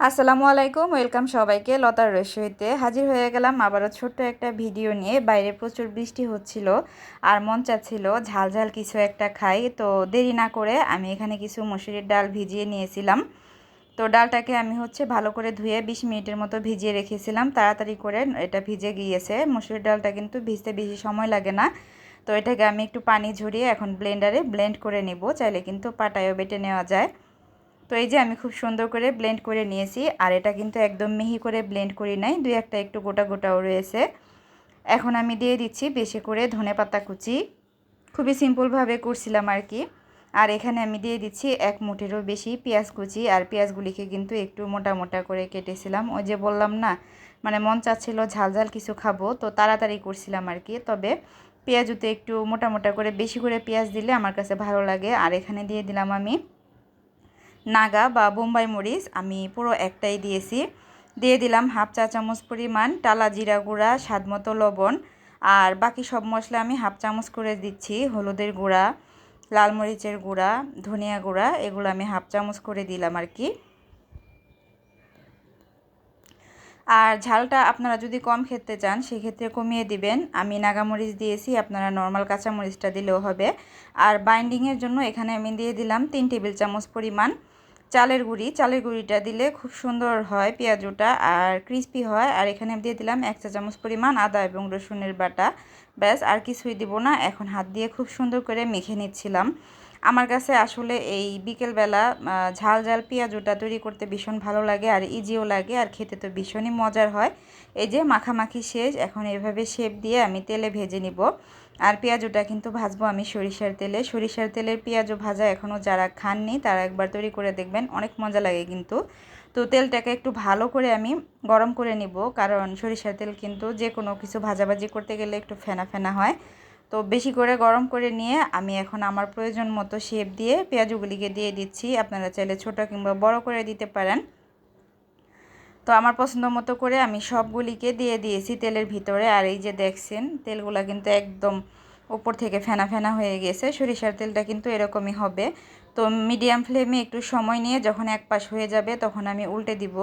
আসসালামু আলাইকুম, ওয়েলকাম সবাইকে লতার রসইতে হাজির হয়ে গেলাম আবারও ছোট্ট একটা ভিডিও নিয়ে। বাইরে প্রচুর বৃষ্টি হচ্ছিল আর মন চাচ্ছিল ঝাল ঝাল কিছু একটা খাই। তো দেরি না করে আমি এখানে কিছু মসুরির ডাল ভিজিয়ে নিয়েছিলাম। তো ডালটাকে আমি হচ্ছে ভালো করে ধুয়ে বিশ মিনিটের মতো ভিজিয়ে রেখেছিলাম। তাড়াতাড়ি করে এটা ভিজে গিয়েছে। মসুরির ডালটা কিন্তু ভিজতে বেশি সময় লাগে না। তো এটাকে আমি একটু পানি ঝরিয়ে এখন ব্লেন্ডারে ব্লেন্ড করে নিব। চাইলে কিন্তু পাটায়ও বেটে নেওয়া যায়। তো এই যে আমি খুব সুন্দর করে ব্লেন্ড করে নিয়েছি, আর এটা কিন্তু একদম মিহি করে ব্লেন্ড করি নাই, দুই একটা একটু গোটা গোটাও রয়েছে। এখন আমি দিয়ে দিচ্ছি বেশি করে ধনে পাতা কুচি। খুবই সিম্পলভাবে করছিলাম আর কি। আর এখানে আমি দিয়ে দিচ্ছি এক মুঠেরও বেশি পেঁয়াজ কুচি, আর পেঁয়াজগুলিকে কিন্তু একটু মোটা মোটা করে কেটেছিলাম। ওই যে বললাম না মানে মন চাচ্ছিল ঝাল ঝাল কিছু খাব, তো তাড়াতাড়ি করছিলাম আর কি। তবে পেঁয়াজুতে একটু মোটা মোটা করে বেশি করে পেঁয়াজ দিলে আমার কাছে ভালো লাগে। আর এখানে দিয়ে দিলাম আমি নাগা বা বোম্বাই মরিচ আমি পুরো একটাই দিয়েছি। দিয়ে দিলাম হাফ চা চামচ পরিমাণ টালা জিরা গুঁড়া, স্বাদ মতো লবণ আর বাকি সব মশলা আমি হাফ চামচ করে দিচ্ছি হলুদের গুঁড়া, লাল মরিচের গুঁড়া, ধনিয়া গুঁড়া, এগুলো আমি হাফ চামচ করে দিলাম আর কি। আর ঝালটা আপনারা যদি কম খেতে চান সেক্ষেত্রে কমিয়ে দিবেন। আমি নাগামরিচ দিয়েছি, আপনারা নর্মাল কাঁচামরিচটা দিলেও হবে। আর বাইন্ডিংয়ের জন্য এখানে আমি দিয়ে দিলাম তিন টেবিল চামচ পরিমাণ চালের গুঁড়ি, চালের গুঁড়িটা দিলে খুব সুন্দর হয় পেঁয়াজুটা আর ক্রিস্পি হয়। আর এখানে দিয়ে দিলাম এক চা চামচ পরিমাণ আদা এবং রসুনের বাটা। ব্যাস, আর কিছুই দিব না। এখন হাত দিয়ে খুব সুন্দর করে মেখে নিচ্ছিলাম। আমার কাছে আসলে এই বিকেলবেলা ঝাল ঝাল পেঁয়াজুটা তৈরি করতে ভীষণ ভালো লাগে আর ইজিও লাগে আর খেতে তো ভীষণই মজার হয়। এই যে মাখামাখি শেষ, এখন এভাবে শেপ দিয়ে আমি তেলে ভেজে নিব। আর পেঁয়াজটা কিন্তু ভাজবো আমি সরিষার তেলে। সরিষার তেলের পেঁয়াজও ভাজা এখনও যারা খাননি, তারা একবার তৈরি করে দেখবেন, অনেক মজা লাগে কিন্তু। তো তেলটাকে একটু ভালো করে আমি গরম করে নিব, কারণ সরিষার তেল কিন্তু যে কোনো কিছু ভাজাভাজি করতে গেলে একটু ফেনা ফেনা হয়। তো বেশি করে গরম করে নিয়ে আমি এখন আমার প্রয়োজন মতো শেপ দিয়ে পেঁয়াজগুলিকে দিয়ে দিচ্ছি। আপনারা চাইলে ছোটো কিংবা বড় করে দিতে পারেন। তো আমার পছন্দ মতো করে আমি সবগুলিকে দিয়ে দিয়েছি তেলের ভিতরে। আর এই যে দেখছেন, তেলগুলা কিন্তু একদম ওপর থেকে ফেনা ফেনা হয়ে গেছে। সরিষার তেলটা কিন্তু এরকমই হবে। তো মিডিয়াম ফ্লেমে একটু সময় নিয়ে যখন এক পাশ হয়ে যাবে তখন আমি উল্টে দিব।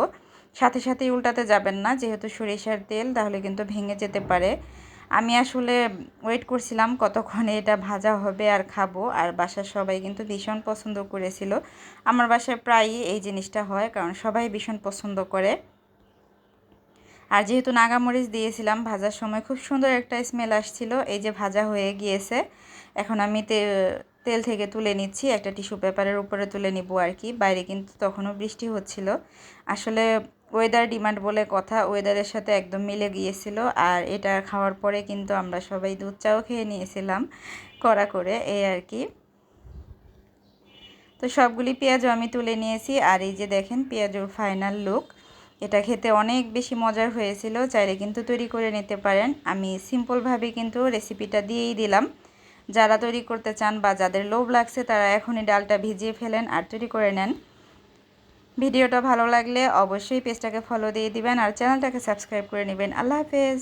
সাথে সাথেই উল্টাতে যাবেন না, যেহেতু সরিষার তেল, তাহলে কিন্তু ভেঙে যেতে পারে। আমি আসলে ওয়েট করছিলাম কতক্ষণে এটা ভাজা হবে আর খাব, আর বাসার সবাই কিন্তু ভীষণ পছন্দ করেছিল। আমার বাসায় প্রায়ই এই জিনিসটা হয়, কারণ সবাই ভীষণ পছন্দ করে। আর যেহেতু নাগামরিচ দিয়েছিলাম, ভাজার সময় খুব সুন্দর একটা স্মেল আসছিল, এই যে ভাজা হয়ে গিয়েছে। এখন আমি তে, তেল থেকে তুলে নিচ্ছি, একটা টিস্যু পেপারের উপরে তুলে নিব আর কি, বাইরে কিন্তু তখনও বৃষ্টি হচ্ছিল। আসলে ওয়েদার ডিমান্ড বলে কথা ওয়েদারের সাথে একদম মিলে গিয়েছিল। আর এটা খাওয়ার পরে কিন্তু আমরা সবাই দুধ চাও খেয়ে নিয়েছিলাম কড়া করে, এই আর কি। তো সবগুলি পেঁয়াজও আমি তুলে নিয়েছি। আর এই যে দেখেন পেঁয়াজের ফাইনাল লুক এটা খেতে অনেক বেশি মজার হয়েছিল। চাইলে কিন্তু তৈরি করে নিতে পারেন। আমি সিম্পলভাবে কিন্তু রেসিপিটা দিয়েই দিলাম। যারা তৈরি করতে চান বা যাদের লোভ লাগছে, তারা এখনই ডালটা ভিজিয়ে ফেলেন আর তৈরি করে নেন। ভিডিওটা ভালো লাগলে অবশ্যই পেজটাকে ফলো দিয়ে দিবেন আর চ্যানেলটাকে সাবস্ক্রাইব করে নেবেন। আল্লাহ হাফেজ।